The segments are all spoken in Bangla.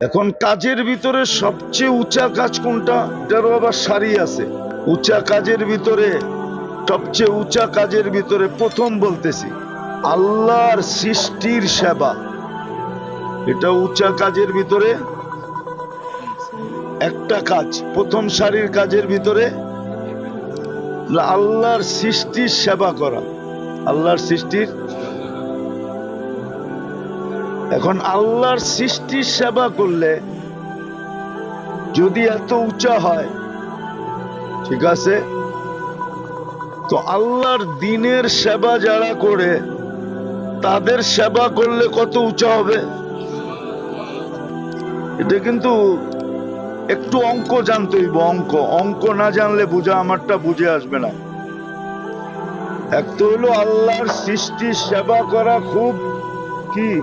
এখন কাজের ভিতরে সবচেয়ে উঁচা কাজ কোনটা? এটারও আবার সারি আছে। উঁচা কাজের ভিতরে, সবচেয়ে উঁচা কাজের ভিতরে প্রথম বলতেছি, আল্লাহর সৃষ্টির সেবা। এটা উঁচা কাজের ভিতরে একটা কাজ, প্রথম সারির কাজের ভিতরে আল্লাহর সৃষ্টির সেবা করা। আল্লাহর সৃষ্টির এখন আল্লাহর সৃষ্টির সেবা করলে যদি এত উঁচা হয়, ঠিক আছে? তো আল্লাহর দিনের সেবা যারা করে, তাদের সেবা করলে কত উঁচা হবে? এটা কিন্তু একটু অঙ্ক জানতে হইব, অঙ্ক। অঙ্ক না জানলে বুঝা আমারটা বুঝে আসবে না। এক তো হলো আল্লাহর সৃষ্টির সেবা করা খুব কি?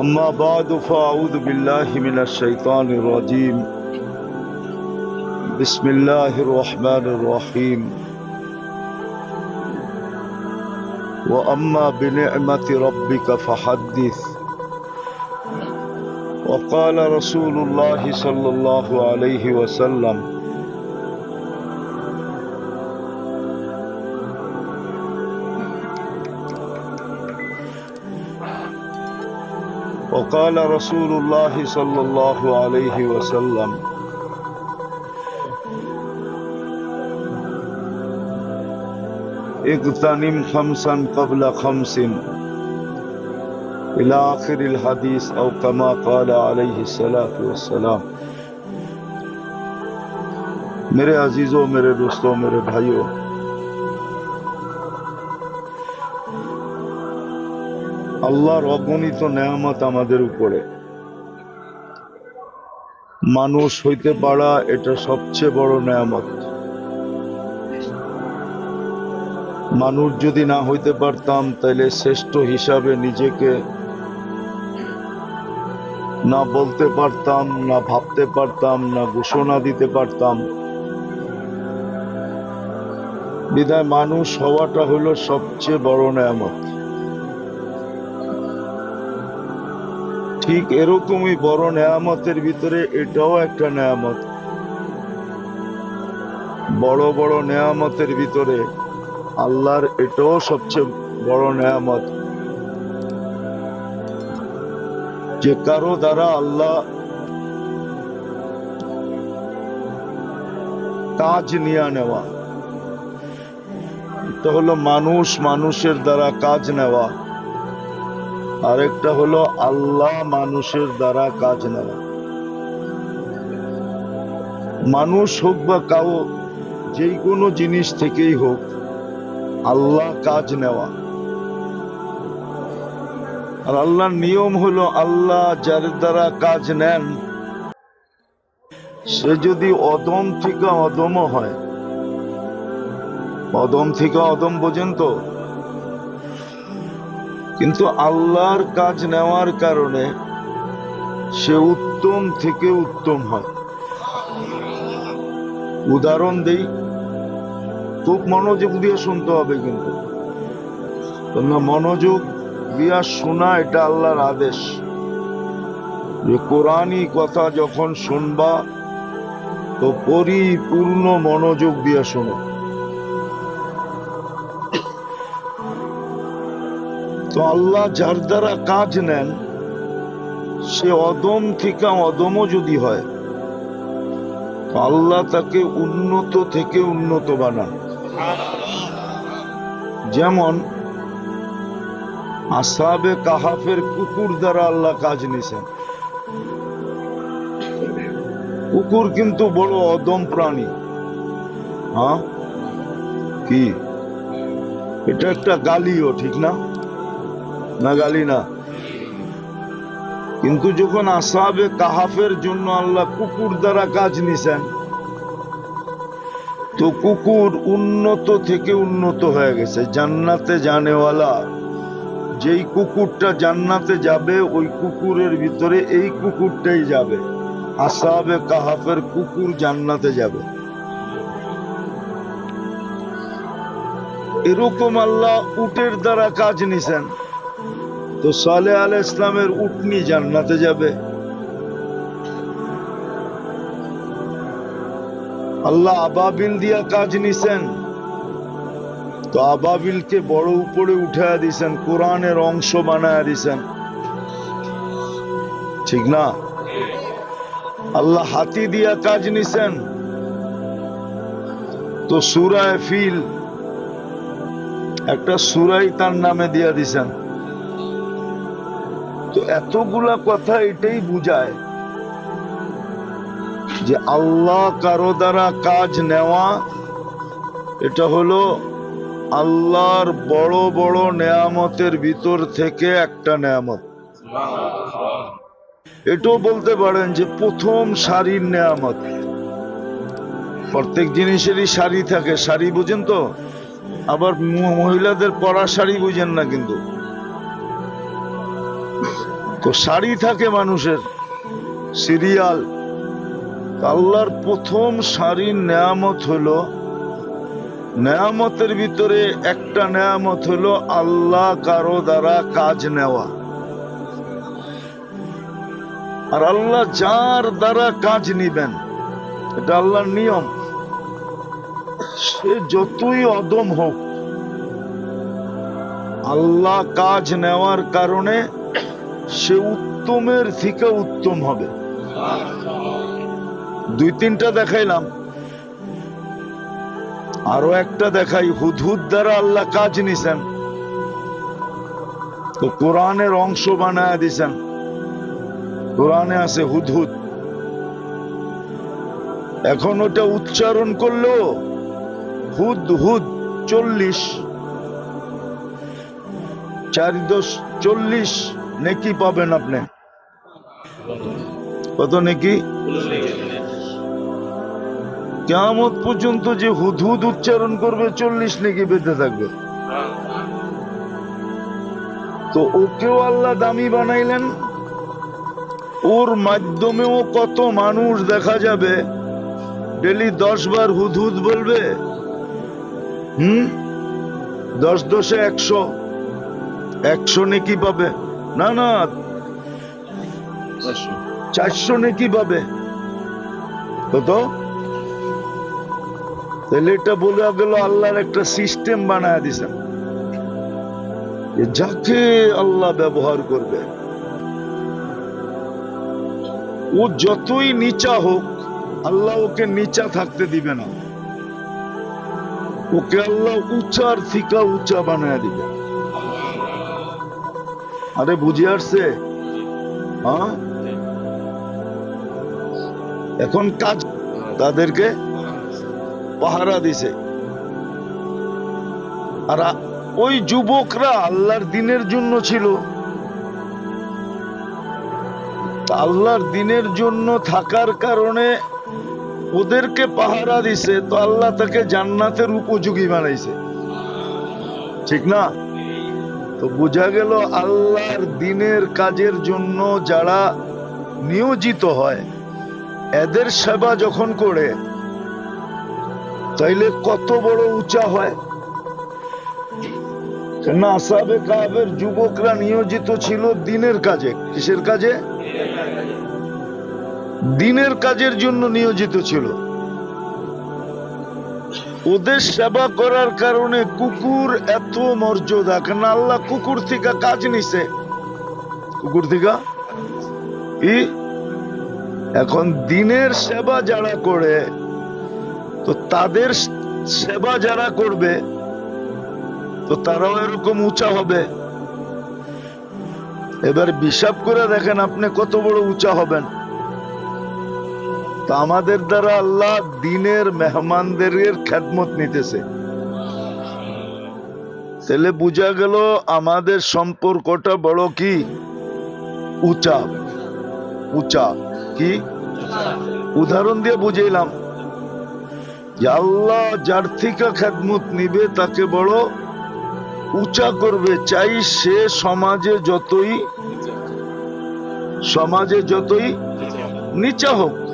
أما بعد فأعوذ بالله من الشيطان الرجيم. بسم الله الرحمن الرحيم. وأما بنعمة ربك فحدث. وقال رسول الله صلى الله عليه وسلم وقال رسول الله صلى الله عليه وسلم. اغتنم خمسا قبل خمس. إلى آخر الحديث أو كما قال عليه الصلاة والسلام. میرے عزیزوں میرے دوستوں میرے بھائیوں আল্লাহর অগণিত নেয়ামত আমাদের উপরে। মানুষ হইতে পারা এটা সবচেয়ে বড় নেয়ামত। মানুষ যদি না হইতে পারতাম তাহলে শ্রেষ্ঠ হিসাবে নিজেকে না বলতে পারতাম, না ভাবতে পারতাম, না ঘোষণা দিতে পারতাম। বিদায় মানুষ হওয়াটা হলো সবচেয়ে বড় নেয়ামত। ঠিক এরকমই বড় নেয়ামতের ভিতরে এটাও একটা নেয়ামত। বড় বড় নেয়ামতের ভিতরে আল্লাহর এটাও সবচেয়ে বড় নেয়ামত। যে কারও দ্বারা আল্লাহ কাজ নিয়ে নেওয়া, এটা হলো মানুষ মানুষের দ্বারা কাজ নেওয়া। আরেকটা হলো আল্লাহ মানুষের দ্বারা কাজ নেওয়া। মানুষ হোক বা কাউ যেই কোনো জিনিস থেকেই হোক, আল্লাহ কাজ নেওয়া। আর আল্লাহর নিয়ম হলো আল্লাহ যার দ্বারা কাজ নেন, সে যদি অদম থেকে অদম হয়। অদম থেকে অদম বোঝেন তো কিন্তু আল্লাহর কাজ নেওয়ার কারণে সে উত্তম থেকে উত্তম হয়। উদাহরণ দেই, খুব মনোযোগ দিয়ে শুনতে হবে কিন্তু। তোমরা মনোযোগ দিয়া শোনা এটা আল্লাহর আদেশ। যে কোরআনই কথা যখন শুনবা, তো পরিপূর্ণ মনোযোগ দিয়ে শোনো। তো আল্লাহ যার দ্বারা কাজ নেন, সে অদম থেকে অদমও যদি হয়, তো আল্লাহ তাকে উন্নত থেকে উন্নত বানান। যেমন আসাবে কাহাফের কুকুর দ্বারা আল্লাহ কাজ নিছেন। কুকুর কিন্তু বড় অদম প্রাণী। হ্যাঁ? কি? এটা একটা গালিও, ঠিক না? না গালি না কিন্তু যখন আসাবে কাহাফের জন্য আল্লাহ কুকুর দ্বারা কাজ নিছেন, তো কুকুর উন্নত থেকে উন্নত হয়ে গেছে। জান্নাতে জানেওয়ালা, যেই কুকুরটা জান্নাতে যাবে, ওই কুকুরের ভিতরে এই কুকুরটাই যাবে। আসাবে কাহাফের কুকুর জান্নাতে যাবে। এরকম আল্লাহ উটের দ্বারা কাজ নিছেন। তো সালে আল ইসলামের উটনি জান্নাতে যাবে। আল্লাহ আবাবিল দিয়া কাজ নিছেন। তো আবাবিলকে বড় উপরে উঠায় দিছেন, কোরআনের অংশ বানায় দিছেন। ঠিক না? আল্লাহ হাতি দিয়া কাজ নিছেন। তো সুরায় ফিল, একটা সুরাই তার নামে দিয়া দিছেন। তো এতগুলা কথা এটাই বুঝায় যে আল্লাহ কারও দ্বারা কাজ নেওয়া, এটা হলো আল্লাহর বড় বড় নেয়ামতের ভিতর থেকে একটা নেয়ামত। এটাও বলতে পারেন যে প্রথম সারির নেয়ামত। প্রত্যেক জিনিসেরই শাড়ি থাকে শাড়ি বুঝেন তো? আবার মহিলাদের পরা শাড়ি বুঝেন না কিন্তু। তো শাড়ি থাকে মানুষের। সিরিয়াল। আল্লাহর প্রথম সারির নেয়ামত হলো নেয়ামতের ভিতরে একটা নেয়ামত হলো আল্লাহ কারও দ্বারা কাজ নেওয়া। আর আল্লাহ যার দ্বারা কাজ নিবেন, এটা আল্লাহর নিয়ম। সে যতই অদম হোক, আল্লাহ কাজ নেওয়ার কারণে সে উত্তমের থেকে উত্তম হবে। দুই তিনটা দেখাইলাম। আরও একটা দেখাই, হুদহুদ দ্বারা আল্লাহ কাজ নিছেন। তো কোরআনের অংশ বানায় দিছেন। কোরআনে আছে হুদহুদ। এখন ওটা উচ্চারণ করল হুদ হুদ চল্লিশ, চার দশ চল্লিশ। নেকি পাবেন আপনি। কত নেকি? কেমত পর্যন্ত যে হুদহুদ উচ্চারণ করবে, চল্লিশ নেকি পেতে থাকবে। তো ওকেও আল্লাহ দামি বানাইলেন। ওর মাধ্যমেও কত মানুষ দেখা যাবে। ডেলি দশ বার হুদহুদ বলবে। হুম? দশ দশে একশো। একশো নেকি পাবে। না না। চারশো নেকি পাবে। কত? তাহলে এটা বলে গেল আল্লাহর একটা সিস্টেম বানায় দিছেন যাকে আল্লাহ ব্যবহার করবে। ও যতই নিচা হোক আল্লাহ ওকে নিচা থাকতে দিবে না। ওকে আল্লাহ উঁচার থিকা উঁচা বানায় দিবে। আরে বুঝে আসছে? হ্যাঁ? এখন কাজ তাদেরকে পাহারা দিছে। আর ওই যুবকরা আল্লাহর দিনের জন্য ছিল। আল্লাহর দিনের জন্য থাকার কারণে ওদেরকে পাহারা দিছে, তো আল্লাহ তাকে জান্নাতের উপযোগী বানাইছে। ঠিক না? তো বোঝা গেল আল্লাহর দিনের কাজের জন্য যারা নিয়োজিত হয়, এদের সেবা যখন করে, তাইলে কত বড় উঁচা হয়। কাবের যুবকরা নিয়োজিত ছিল দিনের কাজে। কিসের কাজে? দিনের কাজের জন্য নিয়োজিত ছিল। ওদের সেবা করার কারণে কুকুর এত মর্যাদা কেন আল্লাহ কুকুর থেকে কাজ নিছে। কুকুর থেকে? ই? এখন দিনের সেবা যারা করে, তো তাদের সেবা যারা করবে, তো তারাও এরকম উঁচা হবে। এবার হিসাব করে দেখেন আপনি কত বড় উঁচা হবেন। তো আমাদের দ্বারা আল্লাহ দিনের মেহমানদের খেদমত নিতেছে। তাহলে বোঝা গেল আমাদের সম্পর্কটা বড় কি? উঁচা। উঁচা। কি? উদাহরণ দিয়ে বুঝাইলাম। আল্লাহ যার থেকে খেদমত নিবে, তাকে বড় উঁচা করবে। চাই সে সমাজে যতই সমাজে যতই নিচা হোক।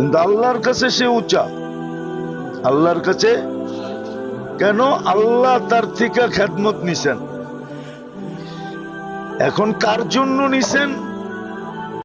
কিন্তু আল্লাহর কাছে সে উঁচা। আল্লাহর কাছে কেন? আল্লাহ তার থেকে খেদমত নিছেন। এখন কার জন্য নিছেন?